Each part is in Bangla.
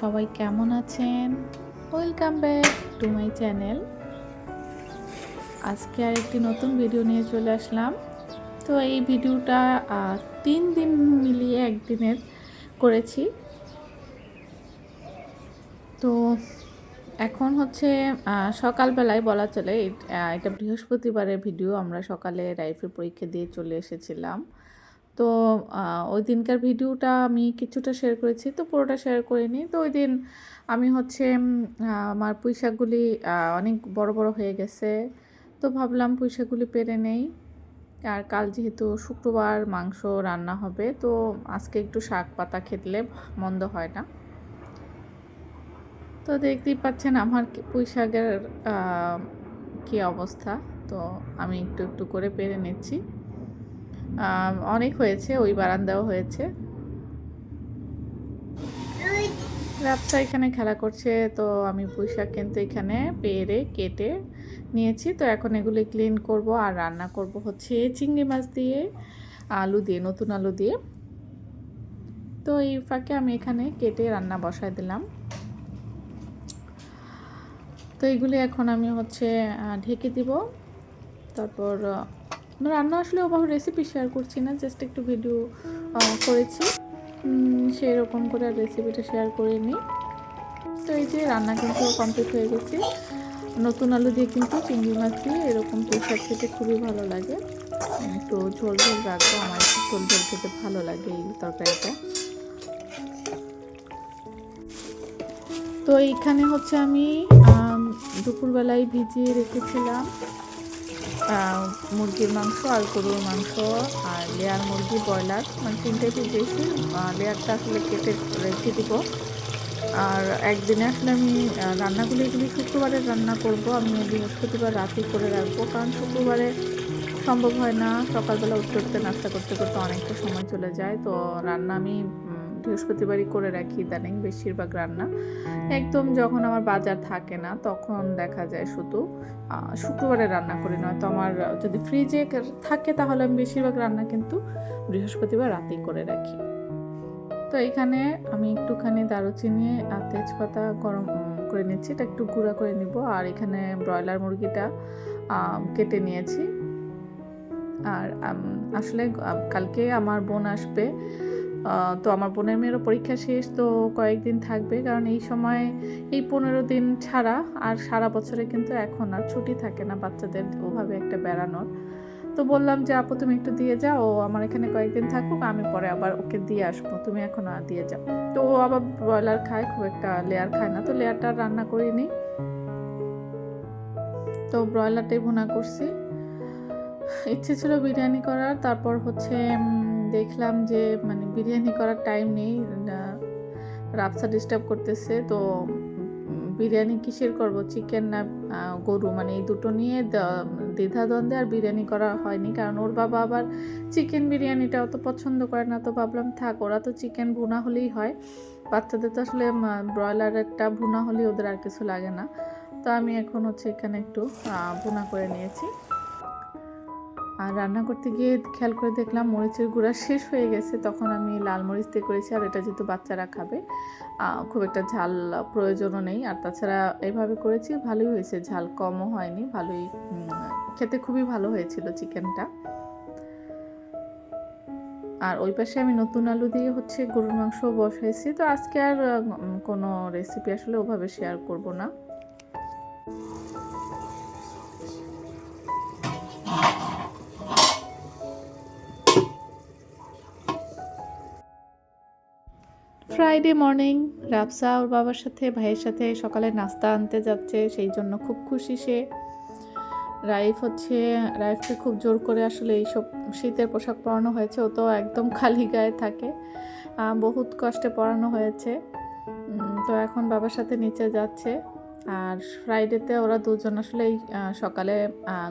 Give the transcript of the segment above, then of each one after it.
সবাই কেমন আছেন? Welcome back to my channel আজকে আর একটি নতুন ভিডিও নিয়ে চলে আসলাম। তো এই ভিডিওটা তিন দিন মিলিয়ে একদিনের করেছি। তো এখন হচ্ছে সকালবেলায় বলা চলে এট- বৃহস্পতিবারের ভিডিও আমরা সকালে রাইফেল পরীক্ষা দিয়ে চলে এসেছিলাম। তো ওই দিনকার ভিডিওটা আমি কিছুটা শেয়ার করেছি, তো পুরোটা শেয়ার করিনি তো ওই দিন আমি হচ্ছে আমার পুঁইশাকগুলি অনেক বড় বড় হয়ে গেছে। তো ভাবলাম পুঁইশাকগুলি পেরে নেই। আর কাল যেহেতু শুক্রবার মাংস রান্না হবে, তো আজকে একটু শাক পাতা খেতলে মন্দ হয় না। তো দেখতেই পাচ্ছেন আমার পুঁই শাকের কি অবস্থা। তো আমি একটু একটু করে পেরে নিচ্ছি। অনেক হয়েছে, ওই বারান্দাও হয়েছে। রাবসা এখানে খেলা করছে, তো আমি পুঁই শাক কিন্তু এখানে পেরে, কেটে নিয়েছি। তো এখন এগুলি ক্লিন করব আর রান্না করব হচ্ছে চিংড়ি মাছ দিয়ে, আলু দিয়ে, নতুন আলু দিয়ে। তো এই ফাঁকে আমি এখানে কেটে রান্না বসায় দিলাম। তো এইগুলি এখন আমি হচ্ছে ঢেকে দিব। তারপর রান্না আসলে ওভাবে রেসিপি শেয়ার করছি না জাস্ট একটু ভিডিও করেছি। সেই রকম করে আর রেসিপিটা শেয়ার করিনি তো এই যে রান্না কিন্তু কমপ্লিট হয়ে গেছে। নতুন আলু দিয়ে কিন্তু চিংড়ি মাছ দিয়ে এরকম পোশাক খেতে খুবই ভালো লাগে। একটু ঝোল ঝোল রাখব, আমার একটু ঝোল ঝোল খেতে ভালো লাগে এই তরকারিটা। তো এইখানে হচ্ছে আমি, দুপুরবেলায় ভিজিয়ে রেখেছিলাম। মুরগির মাংস আর গরুর মাংস আর লেয়ার মুরগি ব্রয়লার মানে তিনটে ভিজিয়েছি আহ, লেয়ারটা আসলে কেটে রেখে দিব। আর একদিনে আসলে আমি রান্নাগুলি এগুলি শুক্রবারে রান্না করব। আমি বৃহস্পতিবার রাতেই করে রাখব। কারণ শুক্রবারে সম্ভব হয় না। সকালবেলা উঠতে উঠতে নাস্তা করতে করতে অনেকটা সময় চলে যায়। তো রান্না আমি বৃহস্পতিবারই করে রাখি ইদানিং বেশিরভাগ রান্না। একদম যখন আমার বাজার থাকে না, তখন দেখা যায় শুধু শুক্রবারে রান্না করি। নয়তো আমার যদি ফ্রিজে থাকে তাহলে আমি বেশিরভাগ রান্না কিন্তু বৃহস্পতিবার রাতেই করে রাখি। তো এখানে আমি একটুখানি দারুচিনি আর তেজপাতা গরম করে নিচ্ছি। এটা একটু গুঁড়া করে নিব। আর এখানে ব্রয়লার মুরগিটা কেটে নিয়েছি। আর আসলে কালকে আমার বোন আসবে তো আমার বোনের মেয়েরও পরীক্ষা শেষ, তো কয়েকদিন থাকবে। কারণ এই সময় এই পনেরো দিন ছাড়া আর সারা বছরে কিন্তু এখন আর ছুটি থাকে না বাচ্চাদের ওভাবে একটা বেড়ানোর। তো বললাম যে, আপু, তুমি একটু দিয়ে যাও, ও আমার এখানে কয়েকদিন থাকুক, আমি পরে আবার ওকে দিয়ে আসব। তুমি এখন আর দিয়ে যাও। তো ও আবার ব্রয়লার খায়, খুব একটা লেয়ার খায় না। তো লেয়ারটা রান্না করিনি। তো ব্রয়লারটাই ভুনা করছি। ইচ্ছে ছিল বিরিয়ানি করার, তারপর হচ্ছে দেখলাম যে মানে বিরিয়ানি করার টাইম নেই রাবসা ডিস্টার্ব করতেছে, তো বিরিয়ানি কিসের করব? চিকেন না গরু? মানে এই দুটো নিয়ে দ্বিধাদ্বন্দ্বে আর বিরিয়ানি করা হয়নি, কারণ ওর বাবা আবার চিকেন বিরিয়ানিটা অত পছন্দ করে না, তো ভাবলাম থাক, ওরা তো চিকেন ভুনা হলেই হয়। বাচ্চাদের তো আসলে ব্রয়লারেরটা ভুনা হলেই ওদের আর কিছু লাগে না। তো আমি এখন হচ্ছে এখানে একটু ভুনা করে নিয়েছি। আর রান্না করতে গিয়ে খেয়াল করে দেখলাম মরিচের গুঁড়া শেষ হয়ে গেছে, তখন আমি লাল মরিচ দিয়ে করেছি আর এটা যেহেতু বাচ্চারা খাবে খুব একটা ঝাল প্রয়োজনও নেই। আর তাছাড়া এইভাবে করেছি, ভালোই হয়েছে, ঝাল কমও হয়নি, ভালোই খেতে খুবই ভালো হয়েছিল চিকেনটা। আর ওই পাশে আমি নতুন আলু দিয়ে হচ্ছে গরুর মাংস বসাইছি, তো আজকে আর কোনো রেসিপি আসলে ওভাবে শেয়ার করব না। ফ্রাইডে মর্নিং রাবসা ওর বাবার সাথে, ভাইয়ের সাথে সকালে নাস্তা আনতে যাচ্ছে, সেই জন্য খুব খুশি সে। রাইফ হচ্ছে, রাইফকে খুব জোর করে আসলে এইসব শীতের পোশাক পরানো হয়েছে, ও তো একদম খালি গায়ে থাকে। বহুত কষ্টে পরানো হয়েছে। তো এখন বাবার সাথে নিচে যাচ্ছে। আর ফ্রাইডেতে ওরা দুজন আসলে এই সকালে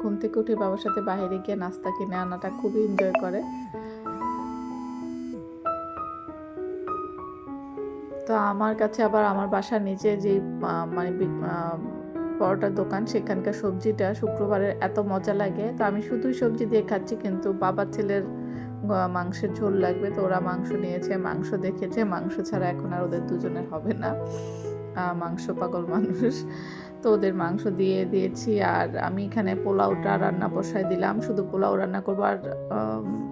ঘুম থেকে উঠে বাবার সাথে বাইরে গিয়ে নাস্তা কিনে আনাটা খুবই এনজয় করে। তো আমার কাছে আবার আমার বাসার নিচে যে মানে পরোটার দোকান, সেখানকার সবজিটা শুক্রবারের এত মজা লাগে। তো আমি শুধুই সবজি দিয়ে খাচ্ছি, কিন্তু বাবার ছেলের মাংসের ঝোল লাগবে, তো ওরা মাংস নিয়েছে, মাংস দেখেছে। মাংস ছাড়া এখন আর ওদের দুজনের হবে না। মাংস পাগল মানুষ। তো ওদের মাংস দিয়ে দিয়েছি, আর আমি এখানে পোলাওটা রান্না বসায় দিলাম। শুধু পোলাও রান্না করব, আর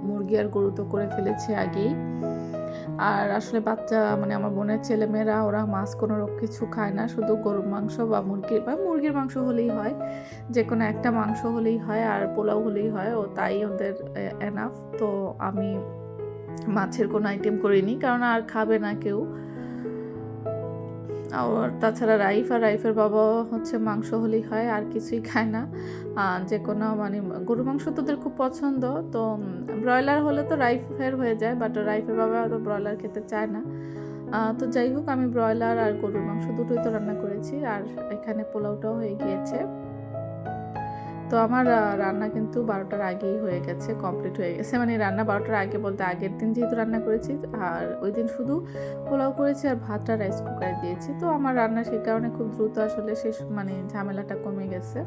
মুরগি আর গরু তো করে ফেলেছি আগেই। আর আসলে বাচ্চা মানে আমার বোনের ছেলেমেয়েরা, ওরা মাছ কোনো কিছু খায় না, শুধু গরুর মাংস বা মুরগির বা মুরগির মাংস হলেই হয় যে কোনো একটা মাংস হলেই হয় আর পোলাও হলেই হয়, ও তাই ওদের এনাফ তো আমি মাছের কোনো আইটেম করিনি, কারণ আর খাবে না কেউ। আর তাছাড়া রাইফ আর রাইফের বাবা হচ্ছে মাংস হলেই হয়, আর কিছুই খায় না। যে কোনো মানে গরু মাংস তোদের খুব পছন্দ, তো ব্রয়লার হলে তো রাইফের হয়ে যায় বাট রাইফের বাবা তো ব্রয়লার খেতে চায় না। তো যাই হোক, আমি ব্রয়লার আর গরুর মাংস দুটোই তো রান্না করেছি, আর এখানে পোলাওটাও হয়ে গিয়েছে। তো আমার রান্না কিন্তু বারোটার আগেই হয়ে গেছে, কমপ্লিট হয়ে গেছে। মানে রান্না বারোটার আগে বলতে আগের দিন যেহেতু রান্না করেছি, আর ওই দিন শুধু পোলাও করেছি আর ভাতটা রাইস কুকারে দিয়েছি। তো আমার রান্না সেই কারণে খুব দ্রুত আসলে শেষ মানে ঝামেলাটা কমে গেছে।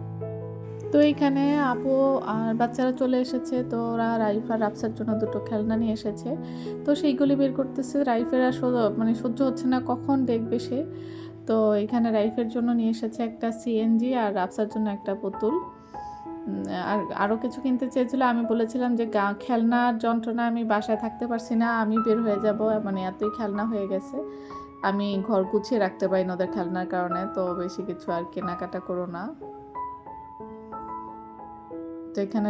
তো এইখানে আপু আর বাচ্চারা চলে এসেছে, তো ওরা রাইফ আর রাফসার জন্য দুটো খেলনা নিয়ে এসেছে। তো সেইগুলি বের করতেছে। রাইফের আর মানে সহ্য হচ্ছে না কখন দেখবে সে। তো এখানে রাইফের জন্য নিয়ে এসেছে একটা সিএনজি আর রাফসার জন্য একটা পুতুল। আর আরও কিছু কিনতে চেয়েছিল, আমি বলেছিলাম যে গা, খেলনার যন্ত্রণা আমি বাসায় থাকতে পারছি না, আমি বের হয়ে যাব মানে এতই খেলনা হয়ে গেছে। আমি ঘর গুছিয়ে রাখতে পারি না ওদের খেলনার কারণে, তো বেশি কিছু আর কেনাকাটা করো না। তো এখানে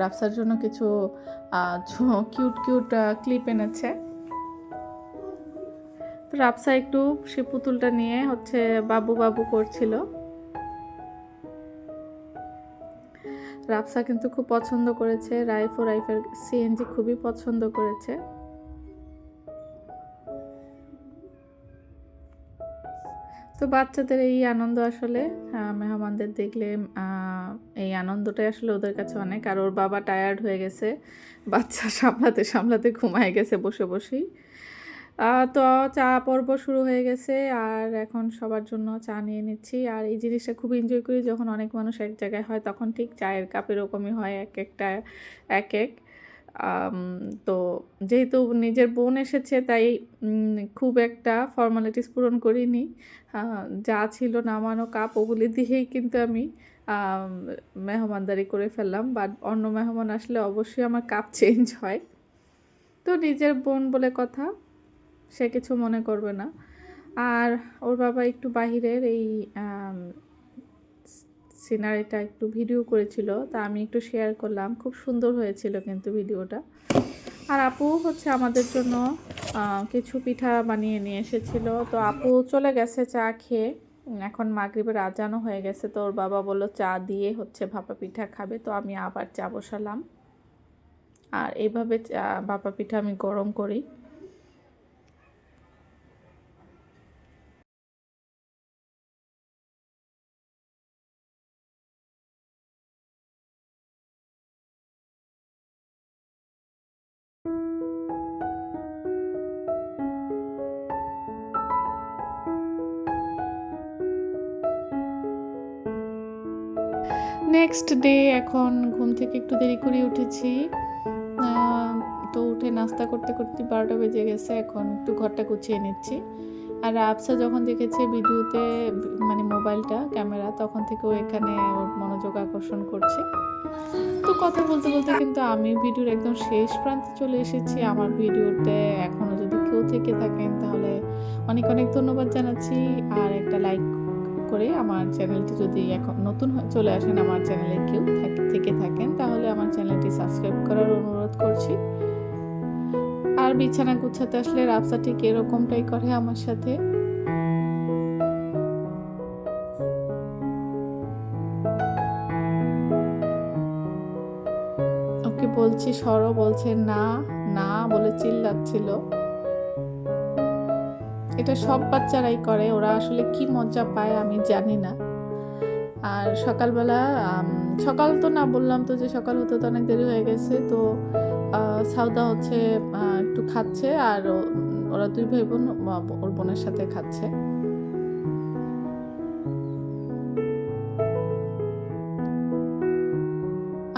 রাফসার জন্য কিছু কিউট কিউট ক্লিপ এনেছে। তো রাফসা একটু সে পুতুলটা নিয়ে হচ্ছে বাবু বাবু করছিল। রাফসা কিন্তু খুব পছন্দ করেছে। রাইফ ও রাইফের সিএনজি খুবই পছন্দ করেছে। তো বাচ্চাদের এই আনন্দ আসলে মেহমানদের দেখলে এই আনন্দটাই আসলে ওদের কাছে অনেক। আর ওর বাবা টায়ার্ড হয়ে গেছে। বাচ্চা সামলাতে সামলাতে ঘুমায় গেছে বসে বসেই। তো চা পর্ব শুরু হয়ে গেছে, আর এখন সবার জন্য চা নিয়ে নিচ্ছি। আর এই জিনিসটা খুব এনজয় করি যখন অনেক মানুষ এক জায়গায় হয়, তখন ঠিক চায়ের কাপ এরকমই হয় এক একটা, এক এক। তো যেহেতু নিজের বোন এসেছে, তাই খুব একটা ফর্মালিটিস পূরণ করিনি। যা ছিল নামানো কাপ ওগুলি দিয়েই কিন্তু আমি মেহমানদারি করে ফেললাম। বাট অন্য মেহমান আসলে অবশ্যই আমার কাপ চেঞ্জ হয়। তো নিজের বোন বলে কথা। সে কিছু মনে করবে না। আর ওর বাবা একটু বাহিরের এই সিনারিটা একটু ভিডিও করেছিল, তা আমি একটু শেয়ার করলাম। খুব সুন্দর হয়েছিল কিন্তু ভিডিওটা আর আপু হচ্ছে আমাদের জন্য কিছু পিঠা বানিয়ে নিয়ে এসেছিল। তো আপু চলে গেছে চা খেয়ে। এখন মাগরিবের আজানও হয়ে গেছে, তো ওর বাবা বলল চা দিয়ে হচ্ছে ভাপা পিঠা খাবে। তো আমি আবার চা বসালাম। আর এইভাবে ভাপা পিঠা আমি গরম করি। নেক্সট ডে এখন ঘুম থেকে একটু দেরি করে উঠেছি। তো উঠে নাস্তা করতে করতে বারোটা বেজে গেছে, এখন একটু ঘরটা গুছিয়ে নিচ্ছি। আর আবসা যখন দেখেছে ভিডিওতে মানে মোবাইলটা, ক্যামেরা, তখন থেকে ও এখানে মনোযোগ আকর্ষণ করছে। তো কথা বলতে বলতে কিন্তু আমি ভিডিওর একদম শেষ প্রান্তে চলে এসেছি। আমার ভিডিওতে এখনও যদি কেউ থেকে থাকেন, তাহলে অনেক অনেক ধন্যবাদ জানাচ্ছি। আর একটা লাইক করে আমার চ্যানেলটি যদি এখন নতুন চলে আসেন আমার চ্যানেলে কেউ থেকে থাকেন, তাহলে আমার চ্যানেলটি সাবস্ক্রাইব করার অনুরোধ করছি। আর বিছানা গুছাতে আসলে রাবসা ঠিক এরকমটাই করে আমার সাথে। ওকে বলছি, সরো, বলছে, না না, বলে চিল্লাচ্ছিল। এটা সব বাচ্চারাই করে, ওরা আসলে কি মজা পায় আমি জানি না। আর সকালবেলা সকাল তো না বললাম তো যে সকাল হতে তো অনেক দেরি হয়ে গেছে, তো সাউদা হচ্ছে একটু খাচ্ছে আর ওরা দুই ভাই বোন ওর বোনের সাথে খাচ্ছে।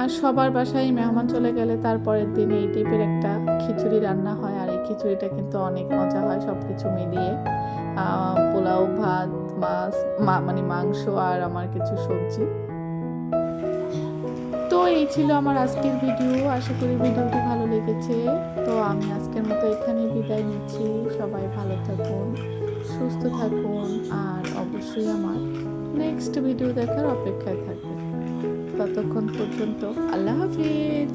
আর সবার বাসায় মেহমান চলে গেলে তারপরের দিন এই টাইপের একটা খিচুড়ি রান্না হয় খিচুড়িটা কিন্তু অনেক মজা হয় সব কিছু মিলিয়ে পোলাও, ভাত, মাছ মানে মাংস আর আমার কিছু সবজি। তো এই ছিল আমার আজকের ভিডিও। আশা করি ভিডিওটি ভালো লেগেছে। তো আমি আজকের মতো এখানেই বিদায় নিচ্ছি। সবাই ভালো থাকুন, সুস্থ থাকুন আর অবশ্যই আমার নেক্সট ভিডিও দেখার অপেক্ষায় থাকবেন। ততক্ষণ পর্যন্ত আল্লাহ হাফিজ।